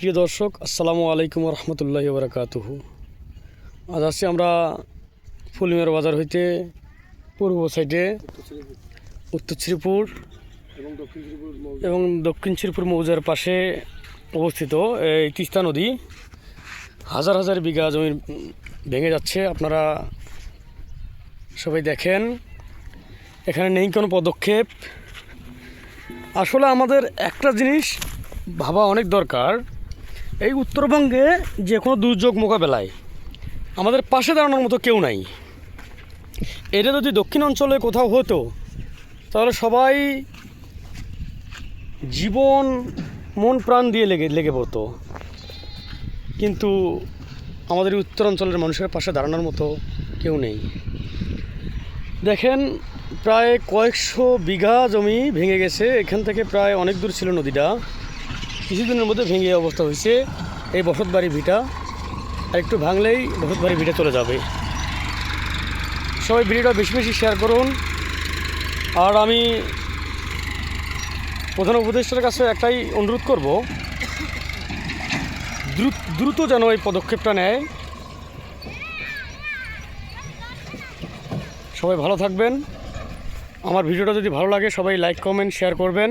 প্রিয় দর্শক, আসসালামু আলাইকুম রহমতুল্লাহ বারকাতুহু। আজ আসছি আমরা ফুলমিয়ার বাজার হইতে পূর্ব সাইডে উত্তর শ্রীপুর এবং দক্ষিণ শ্রীপুর মৌজার পাশে অবস্থিত এই তিস্তা নদী। হাজার হাজার বিঘা জমি ভেঙে যাচ্ছে, আপনারা সবাই দেখেন। এখানে নেই কোনো পদক্ষেপ। আসলে আমাদের একটা জিনিস ভাবা অনেক দরকার এই উত্তরবঙ্গে যে কোনো দুর্যোগ মোকাবেলায় আমাদের পাশে দাঁড়ানোর মতো কেউ নাই। এটা যদি দক্ষিণ অঞ্চলে কোথাও হতো, তাহলে সবাই জীবন, মন, প্রাণ দিয়ে লেগে লেগে পড়তো। কিন্তু আমাদের এই উত্তর অঞ্চলের মানুষের পাশে দাঁড়ানোর মতো কেউ নেই। দেখেন, প্রায় কয়েকশো বিঘা জমি ভেঙে গেছে। এখান থেকে প্রায় অনেক দূর ছিল নদীটা। কিছুদিনের মধ্যে ভেঙে অবস্থা হয়েছে। এই বসতবাড়ি ভিটা। আর একটু ভাঙলেই বসতবাড়ি ভিটা চলে যাবে। সবাই ভিডিওটা বেশি বেশি শেয়ার করুন। আর আমি প্রধান উপদেষ্টার কাছে একটাই অনুরোধ করব, দ্রুত দ্রুত যেন এই পদক্ষেপটা নেয়। সবাই ভালো থাকবেন। আমার ভিডিওটা যদি ভালো লাগে, সবাই লাইক কমেন্ট শেয়ার করবেন।